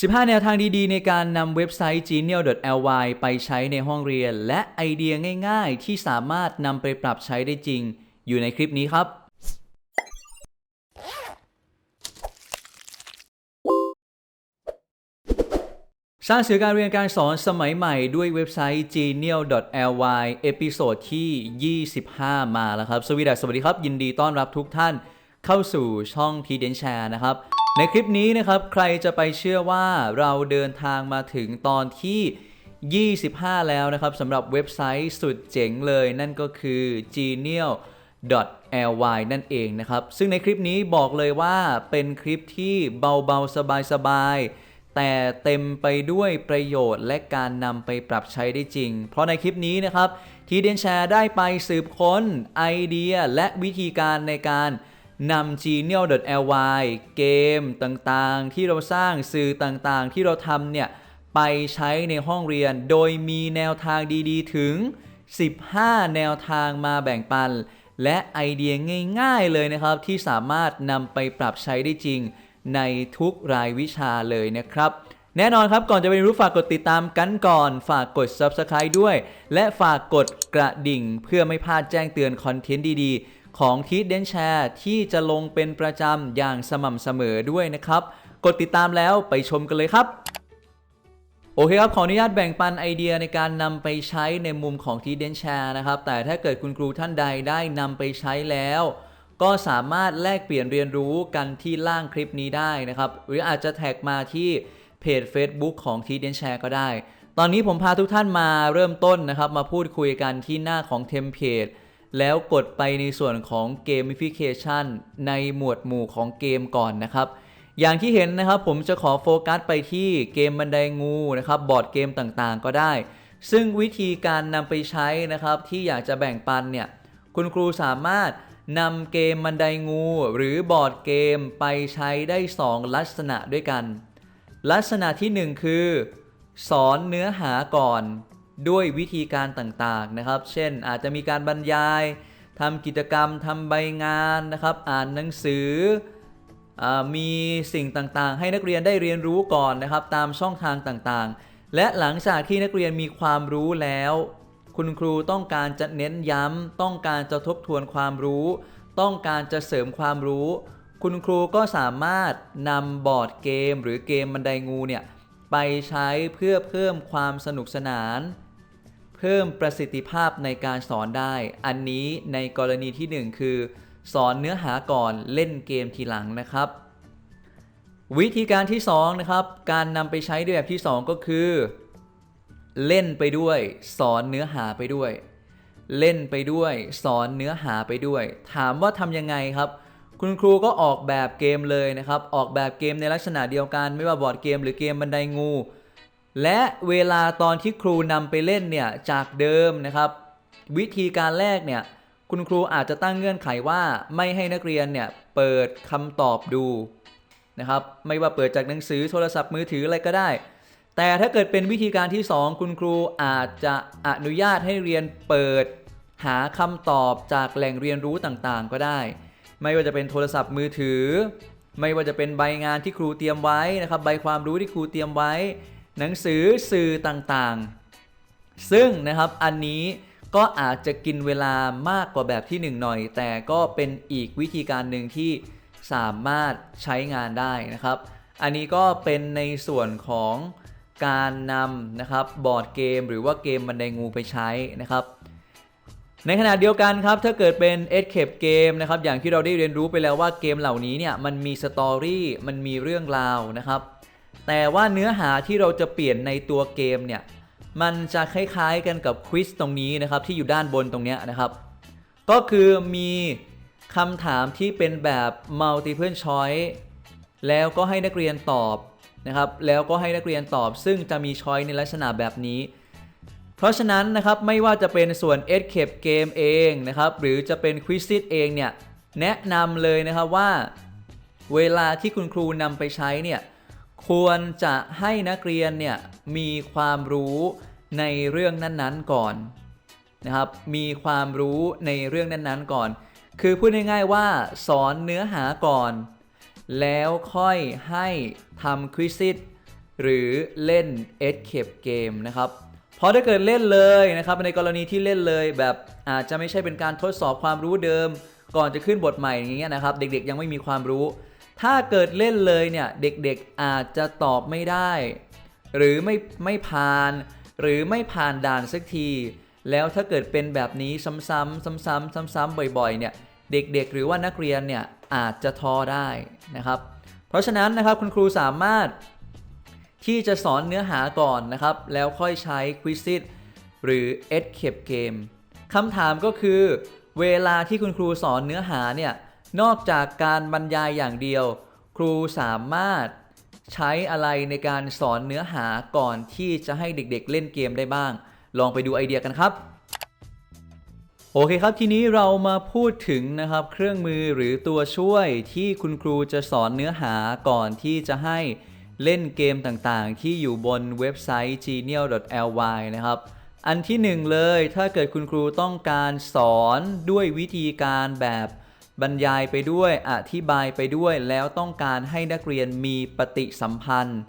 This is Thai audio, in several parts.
15 แนวทางดีๆ ในการนำเว็บไซต์ genial.ly ไปใช้ในห้องเรียน และไอเดียง่ายๆ ที่สามารถนำไปปรับใช้ได้จริง อยู่ในคลิปนี้ครับ สร้างสื่อการเรียนการสอนสมัยใหม่ด้วยเว็บไซต์ genial.ly เอพิโซดที่ 25 มาแล้วครับ สวีดัสสวัสดีครับ ยินดีต้อนรับทุกท่านเข้าสู่ช่องทีเดนแชร์นะครับ ในคลิปนี้นะครับใครจะไปเชื่อว่าเราเดินทางมาถึงตอนที่ 25 แล้วนะครับสำหรับเว็บไซต์สุดเจ๋งเลยนั่นก็คือ genial ly นั่นเองนะครับ ซึ่งในคลิปนี้บอกเลยว่าเป็นคลิปที่เบาๆ สบายๆ แต่เต็มไปด้วยประโยชน์และการนำไปปรับใช้ได้จริง เพราะในคลิปนี้นะครับ ทีเดนแชร์ได้ไปสืบค้นไอเดียและวิธีการในการ นำ genial.ly เกมต่างๆ ที่เราสร้างสื่อต่างๆ ที่เราทำเนี่ย ไปใช้ในห้องเรียน โดยมีแนวทางดีๆ ถึง 15 แนวทางมาแบ่งปัน และไอเดียง่ายๆเลยนะครับ ที่สามารถนำไปปรับใช้ได้จริง ในทุกรายวิชาเลยนะครับแน่นอนครับ ก่อนจะไปรู้ฝากกดติดตามกันก่อน ฝากกด Subscribe ด้วย และฝากกดกระดิ่งเพื่อไม่พลาดแจ้งเตือนคอนเทนต์ดีๆ ของทีเดนแชร์ที่จะลงเป็นประจำอย่างสม่ำเสมอด้วยนะครับ กดติดตามแล้วไปชมกันเลยครับ โอเคครับ ขออนุญาตแบ่งปันไอเดียในการนำไปใช้ในมุมของทีเดนแชร์นะครับ แต่ถ้าเกิดคุณครูท่านใดได้นำไปใช้แล้วก็สามารถแลกเปลี่ยนเรียนรู้กันที่ล่างคลิปนี้ได้นะครับ หรืออาจจะแท็กมาที่เพจ Facebook ของทีเดนแชร์ก็ได้ ตอนนี้ผมพาทุกท่านมาเริ่มต้นนะครับ มาพูดคุยกันที่หน้าของเทมเพลต แล้วกดไปในส่วนของเกม i ฟิเคชันในหมวดหมู่ของเกมก่อนนะครับ อย่างที่เห็นนะครับผมจะขอโฟกัสไปที่เกมบันไดงูนะครับบอร์ดเกมต่างๆ ก็ได้ ซึ่งวิธีการนำไปใช้นะครับที่อยากจะแบ่งปันเนี่ยคุณครูสามารถนำเกมบันไดงูหรือบอร์ดเกมไปใช้ได้ 2 ลักษณะด้วยกัน ลักษณะที่ 1 คือ สอนเนื้อหาก่อน ด้วยวิธีการต่างๆนะครับ เช่นอาจจะมีการบรรยายทำกิจกรรมทำใบงานนะครับ อ่านหนังสืออมีสิ่งต่างๆ ให้นักเรียนได้เรียนรู้ก่อนนะครับ ตามช่องทางต่างๆ และหลังจากที่นักเรียนมีความรู้แล้ว คุณครูต้องการจะเน้นย้ำต้องการจะทบทวนความรู้ ต้องการจะเสริมความรู้ คุณครูก็สามารถนำบอร์ดเกม หรือเกมบันไดงูเนี่ยไปใช้เพื่อเพิ่มความสนุกสนาน เพิ่มประสิทธิภาพในการสอนได้ อันนี้ในกรณีที่ 1 คือ สอนเนื้อหาก่อนเล่นเกมทีหลังนะครับ วิธีการที่2นะครับ การนำไปใช้ด้วยแบบที่ 2 ก็คือ เล่นไปด้วย สอนเนื้อหาไปด้วย เล่นไปด้วย สอนเนื้อหาไปด้วย ถามว่าทำยังไงครับ คุณครูก็ออกแบบเกมเลยนะครับ ออกแบบเกมในลักษณะเดียวกัน ไม่ว่าบอร์ดเกม หรือเกมบันไดงู และเวลาตอนที่ครูนำไปเล่นเนี่ยจากเดิมนะครับ วิธีการแรกเนี่ยคุณครูอาจจะตั้งเงื่อนไขว่าไม่ให้นักเรียนเนี่ยเปิดคำตอบดูนะครับไม่ว่าเปิดจากหนังสือโทรศัพท์มือถืออะไรก็ได้ แต่ถ้าเกิดเป็นวิธีการที่ 2 คุณครูอาจจะอนุญาตให้เรียนเปิดหาคำตอบจากแหล่งเรียนรู้ต่างๆ ก็ได้ ไม่ว่าจะเป็นโทรศัพท์มือถือ ไม่ว่าจะเป็นใบงานที่ครูเตรียมไว้นะครับใบความรู้ที่ครูเตรียมไว้ หนังสือสื่อต่างๆ ซึ่งนะครับอันนี้ก็อาจจะกินเวลามากกว่าแบบที่ 1 หน่อย แต่ก็เป็นอีกวิธีการหนึ่งที่สามารถใช้งานได้นะครับ อันนี้ก็เป็นในส่วนของการนำนะครับบอร์ดเกม หรือว่าเกมบันไดงูไปใช้นะครับ ในขณะเดียวกันครับถ้าเกิดเป็น Escape Game นะครับอย่างที่เราได้เรียนรู้ไปแล้วว่าเกมเหล่านี้เนี่ยมันมีสตอรี่มันมีเรื่องราวนะครับ แต่ว่าเนื้อหาที่เราจะเปลี่ยนในตัวเกมเนี่ย มันจะคล้ายๆกันกับควิสตรงนี้นะครับ ที่อยู่ด้านบนตรงเนี้ยนะครับ ก็คือมีคำถามที่เป็นแบบ multiple choice แล้วก็ให้นักเรียนตอบนะครับ แล้วก็ให้นักเรียนตอบ ซึ่งจะมี choice ในลักษณะแบบนี้ เพราะฉะนั้นนะครับไม่ว่าจะเป็นส่วน Escape Game เองนะครับ หรือจะเป็น Quizit เองเนี่ย แนะนำเลยนะครับว่า เวลาที่คุณครูนำไปใช้เนี่ย ควรจะให้นักเรียนเนี่ยมีความรู้ในเรื่องนั้นๆก่อนนะครับ มีความรู้ในเรื่องนั้นๆก่อน คือพูดง่ายๆว่าสอนเนื้อหาก่อน แล้วค่อยให้ทำควิซิตหรือเล่น Escape Game นะครับ เพราะถ้าเกิดเล่นเลยนะครับ ในกรณีที่เล่นเลยแบบอาจจะไม่ใช่เป็นการทดสอบความรู้เดิม ก่อนจะขึ้นบทใหม่อย่างเงี้ยนะครับ เด็กๆยังไม่มีความรู้ ถ้าเกิดเล่นเลยเนี่ยเด็กๆอาจจะตอบไม่ได้ หรือไม่ไม่ผ่าน หรือไม่ผ่านด่านสักที แล้วถ้าเกิดเป็นแบบนี้ซ้ำๆซ้ำๆซ้ำๆบ่อยๆเนี่ยเด็กๆ หรือว่านักเรียนเนี่ยอาจจะท้อได้นะครับ เพราะฉะนั้นนะครับคุณครูสามารถที่จะสอนเนื้อหาก่อนนะครับ แล้วค่อยใช้ quizit หรือ Escape Game คำถามก็คือ เวลาที่คุณครูสอนเนื้อหาเนี่ย นอกจากการบรรยายอย่างเดียว ครูสามารถใช้อะไรในการสอนเนื้อหาก่อนที่จะให้เด็กๆเล่นเกมได้บ้าง ลองไปดูไอเดียกันครับโอเคครับ ทีนี้เรามาพูดถึงนะครับเครื่องมือหรือตัวช่วยที่คุณครูจะสอนเนื้อหาก่อนที่จะให้เล่นเกมต่างๆ ที่อยู่บนเว็บไซต์ genial.ly นะครับ อันที่หนึ่งเลยถ้าเกิดคุณครูต้องการสอนด้วยวิธีการแบบ บรรยายไปด้วยอธิบายไปด้วยแล้วต้องการให้นักเรียนมีปฏิสัมพันธ์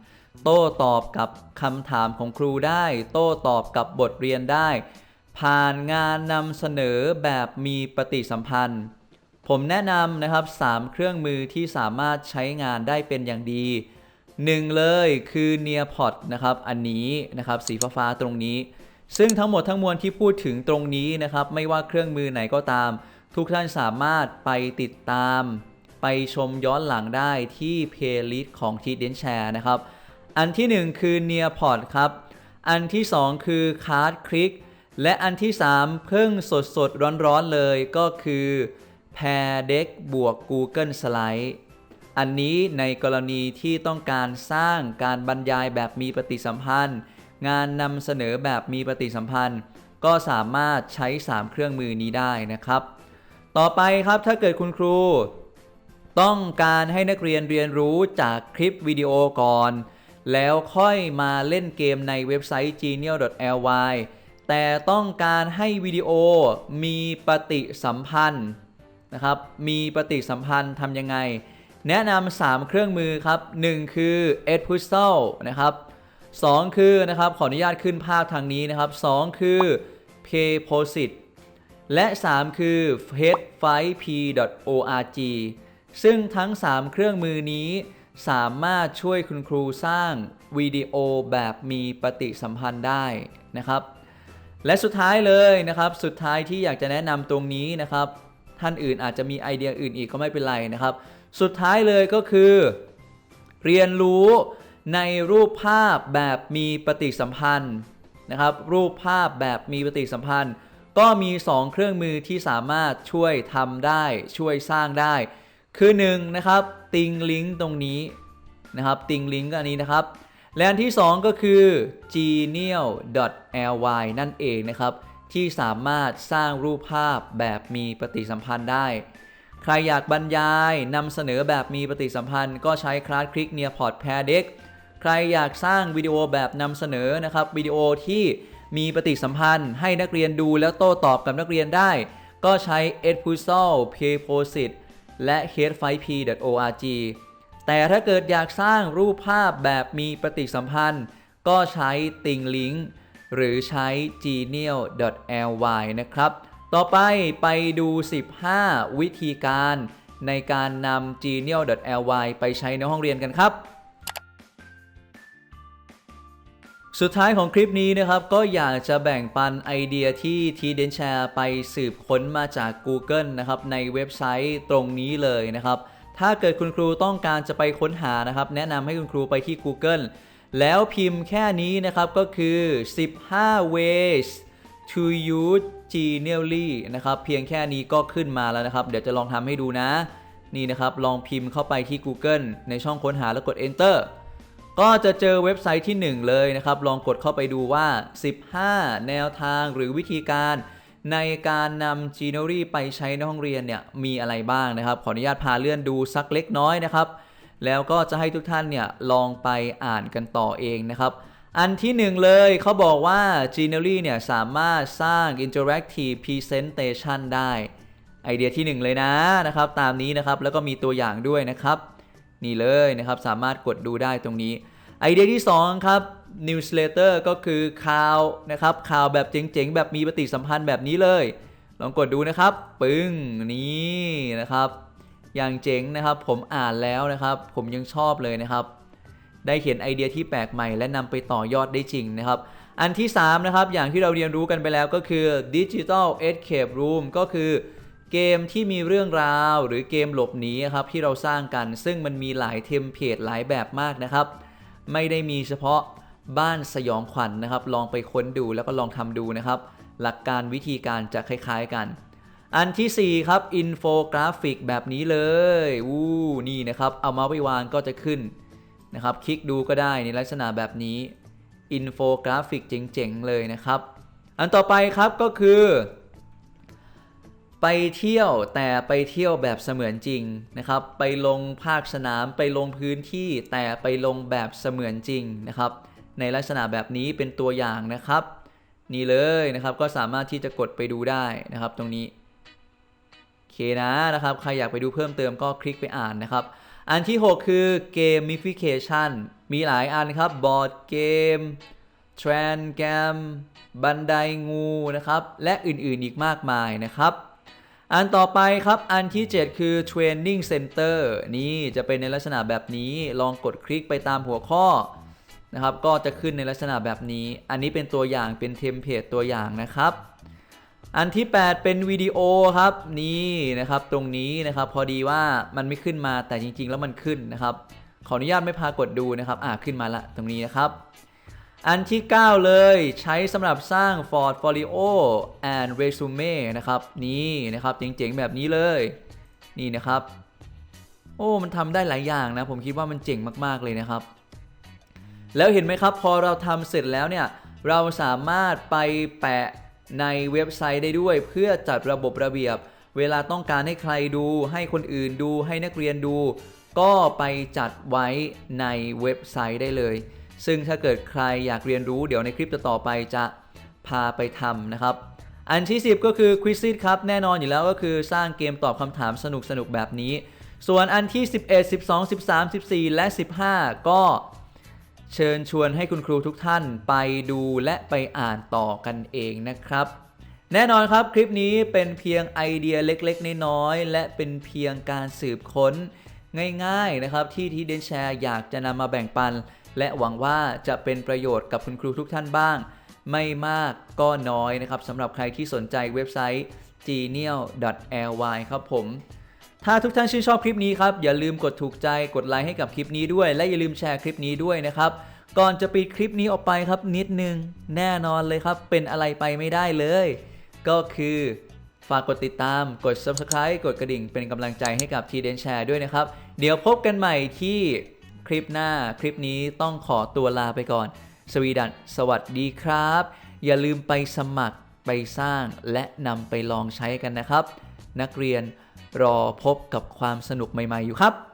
โต้ตอบกับคำถามของครูได้ โต้ตอบกับบทเรียนได้ ผ่านงานนำเสนอแบบมีปฏิสัมพันธ์ ผมแนะนำนะครับ 3 เครื่องมือที่สามารถใช้งานได้เป็นอย่างดี1เลยคือ Nearpod นะครับอันนี้นะครับสีฟ้าๆตรงนี้ ซึ่งทั้งหมดทั้งมวลที่พูดถึงตรงนี้นะครับไม่ว่าเครื่องมือไหนก็ตาม ทุกท่านสามารถไปติดตาม ไปชมย้อนหลังได้ที่เพลย์ลิสต์ของ t ีเดนแชร์นะครับ อันที่ 1 คือ Nearpod ครับ อันที่ 2 คือ Card Click และอันที่ 3 เพิ่งสดสดร้อนร้อนๆเลยก็คือ Pair Deck บวก Google Slide อันนี้ในกรณีที่ต้องการสร้างการบรรยายแบบมีปฏิสัมพันธ์ งานนำเสนอแบบมีปฏิสัมพันธ์ ก็สามารถใช้ 3 เครื่องมือนี้ได้นะครับ ต่อไปครับถ้าเกิดคุณครู ต้องการให้นักเรียนเรียนรู้จากคลิปวิดีโอก่อน แล้วค่อยมาเล่นเกมในเว็บไซต์ genial.ly แต่ต้องการให้วิดีโอมีปฏิสัมพันธ์นะครับ มีปฏิสัมพันธ์ทำยังไง แนะนำ3เครื่องมือครับ 1 คือ e d p u z z l e นะครับ 2 คือนะครับขออนุญาตขึ้นภาพทางนี้นะครับ 2 คือ Payposit และ 3 คือ head5p.org ซึ่งทั้ง 3 เครื่องมือนี้ สามารถช่วยคุณครูสร้างวิดีโอแบบมีปฏิสัมพันธ์ได้นะครับ และสุดท้ายเลยนะครับ สุดท้ายที่อยากจะแนะนำตรงนี้นะครับ ท่านอื่นอาจจะมีไอเดียอื่นอีกก็ไม่เป็นไรนะครับ สุดท้ายเลยก็คือ เรียนรู้ในรูปภาพแบบมีปฏิสัมพันธ์นะครับ รูปภาพแบบมีปฏิสัมพันธ์ ก็มี 2 เครื่องมือที่สามารถช่วยทำได้ช่วยสร้างได้ คือ1นะครับติงลิงก์ตรงนี้นะครับติงลิงก์อันนี้นะครับ และอันที่ 2 ก็คือ genial.ly นั่นเองนะครับ ที่สามารถสร้างรูปภาพแบบมีปฏิสัมพันธ์ได้ ใครอยากบรรยายนำเสนอแบบมีปฏิสัมพันธ์ ก็ใช้คลาสคลิกเนียพอร์ตแพร์เด็กใครอยากสร้างวิดีโอแบบนำเสนอนะครับวิดีโอที่ มีปฏิสัมพันธ์ให้นักเรียนดูแล้วโต้ตอบกับนักเรียนได้ ก็ใช้ e d p u z z l e Payposit และ head5p.org แต่ถ้าเกิดอยากสร้างรูปภาพแบบมีปฏิสัมพันธ์ ก็ใช้ติงลิงก์หรือใช้ genial.ly นะครับ ต่อไปไปดู 15 วิธีการในการนำ genial.ly ไปใช้ในห้องเรียนกันครับ สุดท้ายของคลิปนี้นะครับก็อยากจะแบ่งปันไอเดียที่ทีเดนแชร์ไปสืบค้นมาจาก Google นะครับในเว็บไซต์ตรงนี้เลยนะครับ ถ้าเกิดคุณครูต้องการจะไปค้นหานะครับ แนะนำให้คุณครูไปที่ Google แล้วพิมพ์แค่นี้นะครับก็คือ 15 ways to use genially นะครับเพียงแค่นี้ก็ขึ้นมาแล้วนะครับ เดี๋ยวจะลองทำให้ดูนะ นี่นะครับลองพิมพ์เข้าไปที่ Google ในช่องค้นหาแล้วกด enter ก็จะเจอเว็บไซต์ที่ 1 เลยนะครับ ลองกดเข้าไปดูว่า 15 แนวทางหรือวิธีการในการนำ g e n e r y ไปใช้ในห้องเรียนเนี่ยมีอะไรบ้างนะครับ ขออนุญาตพาเลื่อนดูสักเล็กน้อยนะครับ แล้วก็จะให้ทุกท่านเนี่ยลองไปอ่านกันต่อเองนะครับ อันที่หนึ่งเลยเขาบอกว่า g e n e r y เนี่ยสามารถสร้าง interactive presentation ได้ ไอเดียที่หนึ่งเลยนะนะครับ ตามนี้นะครับแล้วก็มีตัวอย่างด้วยนะครับ นี่เลยนะครับสามารถกดดูได้ตรงนี้ ไอเดียที่ 2 ครับ newsletter ก็คือข่าวนะครับข่าวแบบเจ๋งๆ แบบมีปฏิสัมพันธ์แบบนี้เลย ลองกดดูนะครับ ปึ้งนี่นะครับ อย่างเจ๋งนะครับ ผมอ่านแล้วนะครับ ผมยังชอบเลยนะครับ ได้เขียนไอเดียที่แปลกใหม่ และนำไปต่อยอดได้จริงนะครับ อันที่ 3 นะครับ อย่างที่เราเรียนรู้กันไปแล้วก็คือ Digital Escape Room ก็คือเกมที่มีเรื่องราวหรือเกมหลบหนีครับที่เราสร้างกัน ซึ่งมันมีหลายเทมเพลตหลายแบบมากนะครับ ไม่ได้มีเฉพาะบ้านสยองขวัญนนะครับ ลองไปค้นดูแล้วก็ลองทำดูนะครับ หลักการวิธีการจะคล้ายๆกัน อันทีสี่ 4 ครับอินโฟกราฟิกแบบนี้เลยวู้นี่นะครับ เอามาไปวางก็จะขึ้นนะครับ คลิกดูก็ได้ในลักษณะแบบนี้อินโฟกราฟิกเจ๋งๆเลยนะครับ อันต่อไปครับก็คือ ไปเที่ยวแต่ไปเที่ยวแบบเสมือนจริงนะครับ ไปลงภาคสนามไปลงพื้นที่แต่ไปลงแบบเสมือนจริงนะครับ ในลักษณะแบบนี้เป็นตัวอย่างนะครับ นี่เลยนะครับก็สามารถที่จะกดไปดูได้นะครับ ตรงนี้โอเคนะนะครับ ใครอยากไปดูเพิ่มเติมก็คลิกไปอ่านนะครับ อันที่ 6 คือ Gamification มีหลายอันครับบอร์ดเกม t r a n g a m บันไดงูนะครับ และอื่นๆอีกมากมายนะครับ อันต่อไปครับ อันที่ 7 คือ Training Center นี่จะเป็นในลักษณะแบบนี้ ลองกดคลิกไปตามหัวข้อนะครับ ก็จะขึ้นในลักษณะแบบนี้ อันนี้เป็นตัวอย่างเป็นเทมเพลตตัวอย่างนะครับ อันที่ 8 เป็นวิดีโอครับ นี่นะครับตรงนี้นะครับ พอดีว่ามันไม่ขึ้นมาแต่จริง ๆ แล้วมันขึ้นนะครับ ขออนุญาตไม่พากดดูนะครับ อ่าขึ้นมาละตรงนี้นะครับ อันที่ 9 เลยใช้สำหรับสร้าง Portfolio and Resume นะครับ นี่นะครับ เจ๋งๆ แบบนี้เลย นี่นะครับ โอ้ มันทำได้หลายอย่างนะ ผมคิดว่ามันเจ๋งมากๆเลยนะครับ แล้วเห็นไหมครับ พอเราทำเสร็จแล้วเนี่ย เราสามารถไปแปะในเว็บไซต์ได้ด้วย เพื่อจัดระบบระเบียบ เวลาต้องการให้ใครดู ให้คนอื่นดู ให้นักเรียนดู ก็ไปจัดไว้ในเว็บไซต์ได้เลย ซึ่งถ้าเกิดใครอยากเรียนรู้เดี๋ยวในคลิปต่อไปจะพาไปทำนะครับ อันที่ 10 ก็คือ Quiz It ครับแน่นอนอยู่แล้วก็คือสร้างเกมตอบคำถามสนุกๆแบบนี้ ส่วนอันที่ 11 12 13 14 และ 15 ก็เชิญชวนให้คุณครูทุกท่านไปดูและไปอ่านต่อกันเองนะครับ แน่นอนครับคลิปนี้เป็นเพียงไอเดียเล็กๆ น้อยๆและเป็นเพียงการสืบค้นง่ายๆนะครับที่ทีเดนแชร์อยากจะนำมาแบ่งปัน และหวังว่าจะเป็นประโยชน์กับคุณครูทุกท่านบ้าง ไม่มากก็น้อยนะครับสำหรับใครที่สนใจเว็บไซต์ genial.ly ครับผม ถ้าทุกท่านชื่นชอบคลิปนี้ครับ อย่าลืมกดถูกใจกดไลค์ให้กับคลิปนี้ด้วย และอย่าลืมแชร์คลิปนี้ด้วยนะครับก่อนจะปิดคลิปนี้ออกไปครับนิดนึงแน่นอนเลยครับ เป็นอะไรไปไม่ได้เลย ก็คือฝากกดติดตามกด subscribe กดกระดิ่งเป็นกำลังใจให้กับทีเดนแชร์ด้วยนะครับ เดี๋ยวพบกันใหม่ที่ คลิปหน้าคลิปนี้ต้องขอตัวลาไปก่อน สวีดันสวัสดีครับ อย่าลืมไปสมัครไปสร้างและนำไปลองใช้กันนะครับ นักเรียนรอพบกับความสนุกใหม่ ๆ อยู่ครับ